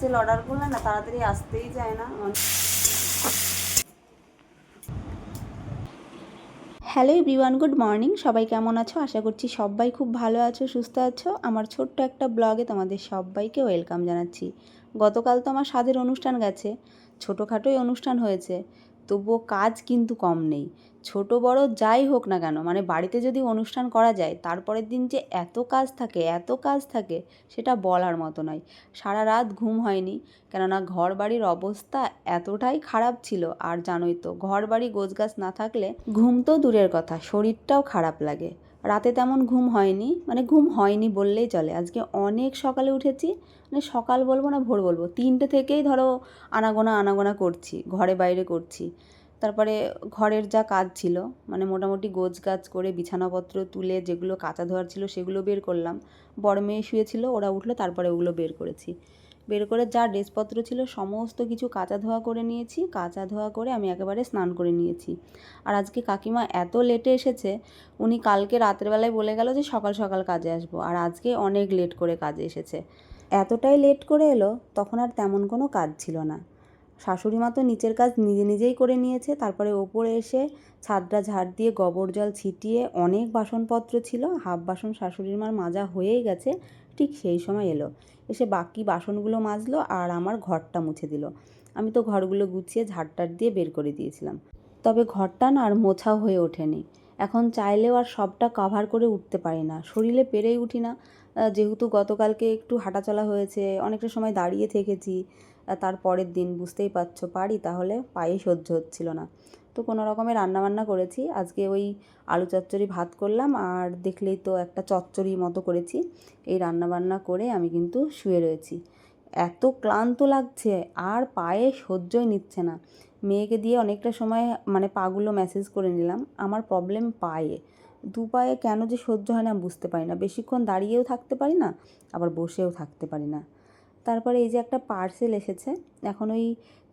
Sell order না তাড়াতাড়ি আসতেই যায় না। Hello everyone, good morning. সবাই কেমন আছো? আশা করছি সবাই খুব ভালো আছো, সুস্থ আছো। আমার ছোট্ট একটা ব্লগে তোমাদের সবাইকে ওয়েলকাম জানাচ্ছি। গতকাল তো আমার স্বাদের অনুষ্ঠান গেছে। ছোটোখাটোই অনুষ্ঠান হয়েছে। তবুও কাজ কিন্তু কম নেই। ছোট বড় যাই হোক না কেন মানে বাড়িতে যদি অনুষ্ঠান করা যায়, তারপরের দিন যে এত কাজ থাকে, এত কাজ থাকে, সেটা বলার মতো নয়। সারা রাত ঘুম হয়নি, কেননা ঘর বাড়ির অবস্থা এতটাই খারাপ ছিল, আর জানোই তো ঘর বাড়ি গোছগাছ না থাকলে ঘুম তো দূরের কথা, শরীরটাও খারাপ লাগে। রাতে তেমন ঘুম হয়নি মানে ঘুম হয়নি বললেই চলে। আজকে অনেক সকালে উঠেছি মানে সকাল বলব না ভোর বলব, তিনটে থেকেই ধরো আনাগোনা আনাগোনা করছি, ঘরে বাইরে করছি। তারপরে ঘরের যা কাজ ছিল মানে মোটামুটি গোজ গাছ করে বিছানাপত্র তুলে যেগুলো কাঁচা ধোয়ার ছিল সেগুলো বের করলাম। বড় মেয়ে শুয়েছিল, ওরা উঠল, তারপরে ওগুলো বের করেছি। বের করে যা ড্রেসপত্র ছিল সমস্ত কিছু কাঁচা ধোয়া করে নিয়েছি। কাঁচা ধোয়া করে আমি একেবারে স্নান করে নিয়েছি। আর আজকে কাকিমা এত লেটে এসেছে, উনি কালকে রাতের বেলায় বলে গেল যে সকাল সকাল কাজে আসব। আর আজকে অনেক লেট করে কাজে এসেছে। এতটাই লেট করে এলো, তখন আর তেমন কোনো কাজ ছিল না। শাশুড়ি মা তো নিচের কাজ নিজে নিজেই করে নিয়েছে, তারপরে ওপরে এসে ছাদটা ঝাড় দিয়ে গোবর জল ছিটিয়ে অনেক বাসনপত্র ছিল। হাফ বাসন শাশুড়ির মার মাজা হয়েই গেছে ঠিক সেই সময় এলো। এসে বাকি বাসনগুলো মাজলো আর আমার ঘরটা মুছে দিল। আমি তো ঘরগুলো গুছিয়ে ঝাড়টার দিয়ে বের করে দিয়েছিলাম। তবে ঘরটা না আর মোছাও হয়ে ওঠেনি। এখন চাইলেও আর সবটা কাভার করে উঠতে পারি না। শরীরে পেরেই উঠি না। যেহেতু গতকালকে একটু হাঁটাচলা হয়েছে, অনেকটা সময় দাঁড়িয়ে থেকেছি তার পরের দিন বুঝতেই পারছ, পারি তাহলে পায়ে সহ্য হচ্ছিল না। তো কোনো রকমের রান্নাবান্না করেছি। আজকে ওই আলু চচ্চড়ি ভাত করলাম আর দেখলেই তো একটা চচ্চড়ি মতো করেছি। এই রান্নাবান্না করে আমি কিন্তু শুয়ে রয়েছি। এত ক্লান্ত লাগছে, আর পায়ে সহ্যই নিচ্ছে না। মেয়েকে দিয়ে অনেকটা সময় মানে পাগুলো ম্যাসেজ করে নিলাম, আমার প্রবলেম পায়ে। দু পায়ে কেন যে সহ্য হয় না বুঝতে পারি না। বেশিক্ষণ দাঁড়িয়েও থাকতে পারি না, আবার বসেও থাকতে পারি না। তারপরে এই যে একটা পার্সেল এসেছে, এখন ওই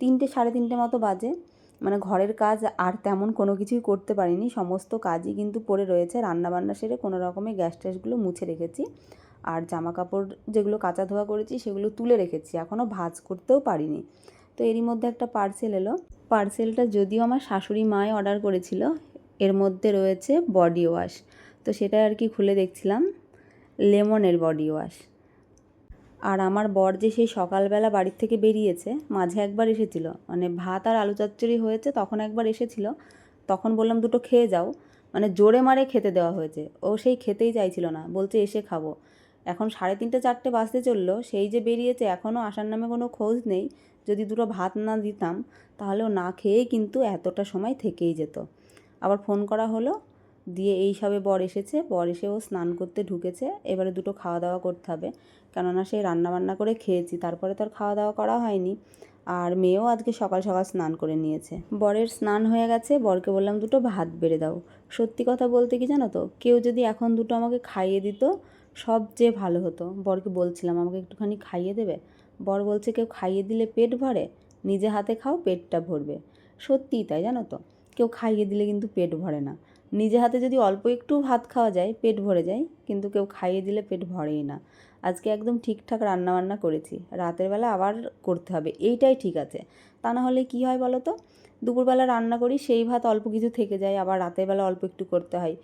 তিনটে সাড়ে তিনটে মতো বাজে। মানে ঘরের কাজ আর তেমন কোনো কিছুই করতে পারিনি। সমস্ত কাজই কিন্তু পড়ে রয়েছে। রান্নাবান্না সেরে কোনো রকমে গ্যাস ট্যাসগুলো মুছে রেখেছি। আর জামা কাপড় যেগুলো কাঁচা ধোয়া করেছি সেগুলো তুলে রেখেছি। এখনও ভাজ করতেও পারিনি। তো এরই মধ্যে একটা পার্সেল এলো। পার্সেলটা যদিও আমার শাশুড়ি মায় অর্ডার করেছিল, এর মধ্যে রয়েছে বডি ওয়াশ। তো সেটা আর কি খুলে দেখছিলাম। লেমনের বডি ওয়াশ। আর আমার বর যে সেই সকালবেলা বাড়ির থেকে বেরিয়েছে, মাঝে একবার এসেছিল। মানে ভাত আর আলু চচ্চড়ি হয়েছে, তখন একবার এসেছিল। তখন বললাম, দুটো খেয়ে যাও। মানে জোরে মারে খেতে দেওয়া হয়েছে। ও সেই খেতেই চাইছিল না। বলছে, এসে খাব। এখন সাড়ে তিনটে চারটে বাজতে চলল। সেই যে বেরিয়েছে, এখনও আসার নামে কোনো খোঁজ নেই। যদি দুটো ভাত না দিতাম, তাহলে ও না খেয়েই কিন্তু এতটা সময় থেকেই যেত। আবার ফোন করা হলো দিয়ে এই সবে বর এসেছে। বর এসে ও স্নান করতে ঢুকেছে। এবারে দুটো খাওয়া দাওয়া করতে হবে। কেননা সেই রান্না বান্না করে খেয়েছি, তারপরে তো আর খাওয়া দাওয়া করা হয়নি। আর মেয়েও আজকে সকাল সকাল স্নান করে নিয়েছে। বরের স্নান হয়ে গেছে। বরকে বললাম, দুটো ভাত বেড়ে দাও। সত্যি কথা বলতে কি জানো তো, কেউ যদি এখন দুটো আমাকে খাইয়ে দিত সবচেয়ে ভালো হতো। বরকে বলছিলাম, আমাকে একটুখানি খাইয়ে দেবে? বর বলছে, কেউ খাইয়ে দিলে পেট ভরে, নিজে হাতে খাও, পেটটা ভরবে। সত্যিই তাই জানো তো, কেউ খাইয়ে দিলে কিন্তু পেট ভরে না। নিজে হাতে যদি অল্প একটু ভাত খাওয়া যায়, পেট ভরে যায়, কিন্তু কেউ খাইয়ে দিলে পেট ভরেই না। আজকে একদম ঠিকঠাক রান্নাবান্না করেছি। রাতের বেলা আবার করতে হবে, এইটাই ঠিক আছে। তা না হলে কি হয় বলো তো দুপুরবেলা রান্না করি, সেই ভাত অল্প কিছু থেকে যায়, আবার রাতের বেলা অল্প একটু করতে হয়।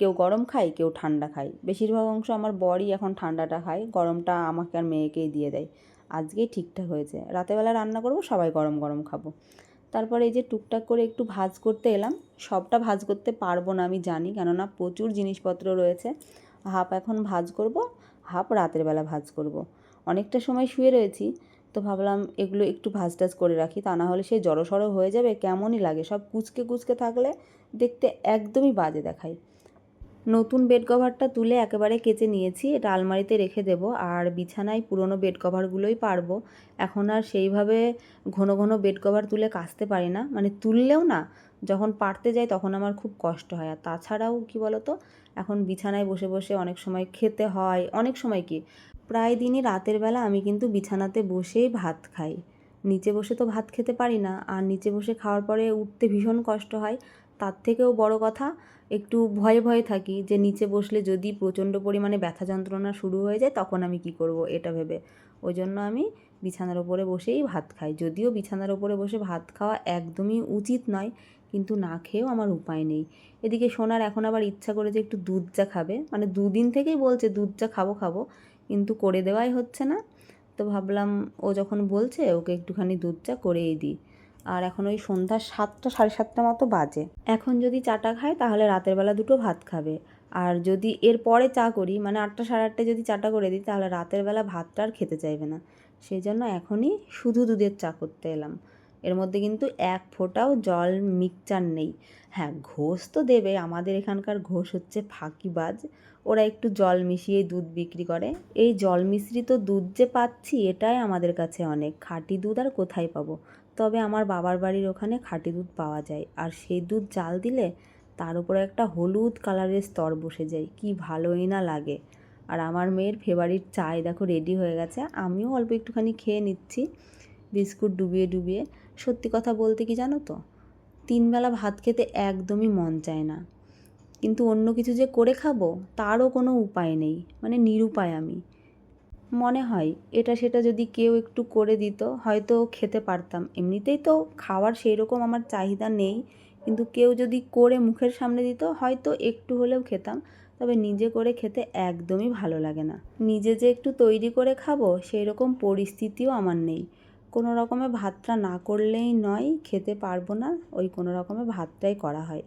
কেউ গরম খায়, কেউ ঠান্ডা খায়। বেশিরভাগ অংশ আমার বরই এখন ঠান্ডাটা খায়, গরমটা আমাকে আর মেয়েকেই দিয়ে দেয়। আজকেই ঠিকঠাক হয়েছে। রাতেরবেলা রান্না করব, সবাই গরম গরম খাব। তারপরে এই যে টুকটাক করে একটু ভাজ করতে এলাম। সবটা ভাজ করতে পারব না আমি জানি, কেননা প্রচুর জিনিসপত্র রয়েছে। হাফ এখন ভাজ করব, হাফ রাতের বেলা ভাজ করব। অনেকটা সময় শুয়ে রয়েছি, তো ভাবলাম এগুলো একটু ভাজ টাজ করে রাখি, তা না হলে সেই জড়সড়ো হয়ে যাবে, কেমনই লাগে। সব কুচকে কুচকে থাকলে দেখতে একদমই বাজে দেখায়। নতুন বেড কভারটা তুলে একেবারে কেচে নিয়েছি, এটা আলমারিতে রেখে দেবো, আর বিছানায় পুরনো বেড কভারগুলোই পারব। এখন আর সেইভাবে ঘন ঘন বেড কভার তুলে কাচতে পারি না মানে তুললেও না, যখন পারতে যাই তখন আমার খুব কষ্ট হয়। আর তাছাড়াও কি বলতো, এখন বিছানায় বসে বসে অনেক সময় খেতে হয়, অনেক সময় কি, প্রায় দিনই রাতের বেলা আমি কিন্তু বিছানাতে বসেই ভাত খাই। নিচে বসে তো ভাত খেতে পারি না, আর নিচে বসে খাওয়ার পরে উঠতে ভীষণ কষ্ট হয় তার থেকেও বড় কথা, একটু ভয়ে ভয়ে থাকি যে নিচে বসলে যদি প্রচণ্ড পরিমাণে ব্যথা যন্ত্রণা শুরু হয়ে যায় তখন আমি কি করব এটা ভেবে। ওই জন্য আমি বিছানার ওপরে বসেই ভাত খাই। যদিও বিছানার ওপরে বসে ভাত খাওয়া একদমই উচিত নয়, কিন্তু না খেয়েও আমার উপায় নেই। এদিকে সোনার এখন আবার ইচ্ছা করে যে একটু দুধ চা খাবে। মানে দুদিন থেকেই বলছে, দুধ চা খাব খাব, কিন্তু করে দেওয়াই হচ্ছে না। তো ভাবলাম ও যখন বলছে, ওকে একটুখানি দুধ চা করেই দিই। আর এখন ওই সন্ধ্যা সাতটা, সাড়ে সাতটা মতো বাজে। এখন যদি চাটা খায়, তাহলে রাতের বেলা দুটো ভাত খাবে। আর যদি এর পরে চা করি মানে আটটা, সাড়ে আটটায় যদি চাটা করে দিই, তাহলে রাতের বেলা ভাতটা আর খেতে চাইবে না। সেই জন্য এখনই শুধু দুধের চা করতে এলাম। এর মধ্যে কিন্তু এক ফোঁটাও জল মিক্সচার নেই। হ্যাঁ ঘোষ তো দেবে, আমাদের এখানকার ঘোষ হচ্ছে ফাঁকিবাজ। ওরা একটু জল মিশিয়ে দুধ বিক্রি করে। এই জল মিশ্রিত দুধ যে পাচ্ছি, এটাই আমাদের কাছে অনেক। খাঁটি দুধ আর কোথায় পাবো? তবে আমার বাবার বাড়ির ওখানে খাঁটি দুধ পাওয়া যায়। আর সেই দুধ জাল দিলে তার উপরে একটা হলুদ কালারের স্তর বসে যায়। কি ভালোই না লাগে। আর আমার মেয়ের ফেভারিট চাই দেখো রেডি হয়ে গেছে। আমিও অল্প একটুখানি খেয়ে নিচ্ছি। বিস্কুট ডুবিয়ে ডুবিয়ে। সত্যি কথা বলতে কি জানো তো? তিনবেলা ভাত খেতে একদমই মন চায় না। কিন্তু অন্য কিছু যে করে খাব, তারও কোনো উপায় নেই। মানে নিরুপায় আমি। মনে হয় এটা সেটা যদি কেউ একটু করে দিত, হয়তো খেতে পারতাম। এমনিতেই তো খাওয়ার সেই রকম আমার চাহিদা নেই। কিন্তু কেউ যদি করে মুখের সামনে দিত, হয়তো একটু হলেও খেতাম। তবে নিজে করে খেতে একদমই ভালো লাগে না। নিজে যে একটু তৈরি করে খাব সেই রকম পরিস্থিতিও আমার নেই। কোনো রকমে ভাতটা না করলেই নয়, খেতে পারব না, ওই কোনো রকমে ভাতটাই করা হয়।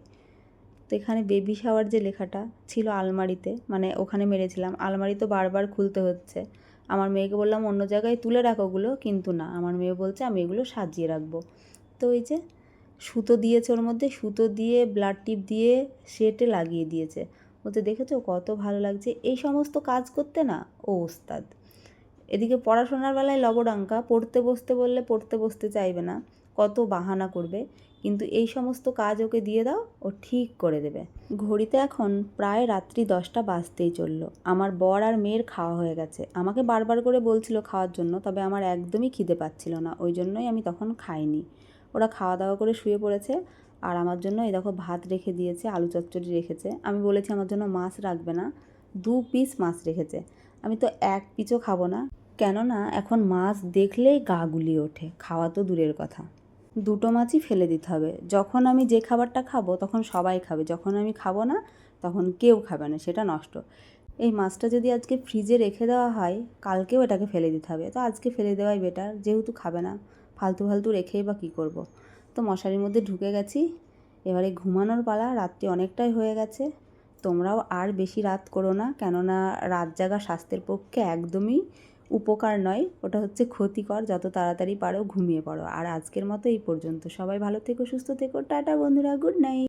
তো এখানে বেবি শাওয়ার যে লেখাটা ছিল আলমারিতে মানে ওখানে মেরেছিলাম। আলমারি তো বারবার খুলতে হচ্ছে। আমার মেয়েকে বললাম, অন্য জায়গায় তুলে রাখো ওগুলো। কিন্তু না, আমার মেয়ে বলছে, আমি এগুলো সাজিয়ে রাখব। তো ওই যে সুতো দিয়েছে ওর মধ্যে, সুতো দিয়ে ব্লাড টিপ দিয়ে সেটে লাগিয়ে দিয়েছে। বলতে দেখেছ কত ভালো লাগছে? এই সমস্ত কাজ করতে না? ও ওস্তাদ, এদিকে পড়াশোনার বেলায় লবডাঙ্কা পড়তে বসতে বললে পড়তে বসতে চাইবে না, কত বাহানা করবে? কিন্তু এই সমস্ত কাজ ওকে দিয়ে দাও, ও ঠিক করে দেবে। ঘড়িতে এখন প্রায় রাত্রি দশটা বাজতেই চলল। আমার বর আর মেয়ের খাওয়া হয়ে গেছে। আমাকে বারবার করে বলছিল খাওয়ার জন্য, তবে আমার একদমই খিদে পাচ্ছিল না। ওই জন্যই আমি তখন খাইনি। ওরা খাওয়া দাওয়া করে শুয়ে পড়েছে আর আমার জন্য এই দেখো ভাত রেখে দিয়েছে, আলু চচ্চড়ি রেখেছে। আমি বলেছি আমার জন্য মাছ রাখবে না, দু পিস মাছ রেখেছে। আমি তো এক পিসও খাব না। কেননা এখন মাছ দেখলেই গা গুলিয়ে ওঠে। খাওয়া তো দূরের কথা। দুটো মাছই ফেলে দিতে হবে। যখন আমি যে খাবারটা খাব, তখন সবাই খাবে। যখন আমি খাব না, তখন কেউ খাবে না, সেটা নষ্ট। এই মাছটা যদি আজকে ফ্রিজে রেখে দেওয়া হয়, কালকেও এটাকে ফেলে দিতে হবে। তো আজকে ফেলে দেওয়াই বেটার যেহেতু খাবে না, ফালতু ফালতু রেখেই বা কী করব। তো মশারির মধ্যে ঢুকে গেছি। এবারে ঘুমানোর পালা, রাত্রি অনেকটাই হয়ে গেছে। তোমরাও আর বেশি রাত করো না, কেননা রাত জাগা স্বাস্থ্যের পক্ষে একদমই উপকার নয়, ওটা হচ্ছে ক্ষতিকর। যত তাড়াতাড়ি পারো ঘুমিয়ে পড়ো। আর আজকের মতো এই পর্যন্ত। সবাই ভালো থেকো, সুস্থ থেকো। টাটা বন্ধুরা, গুড নাইট।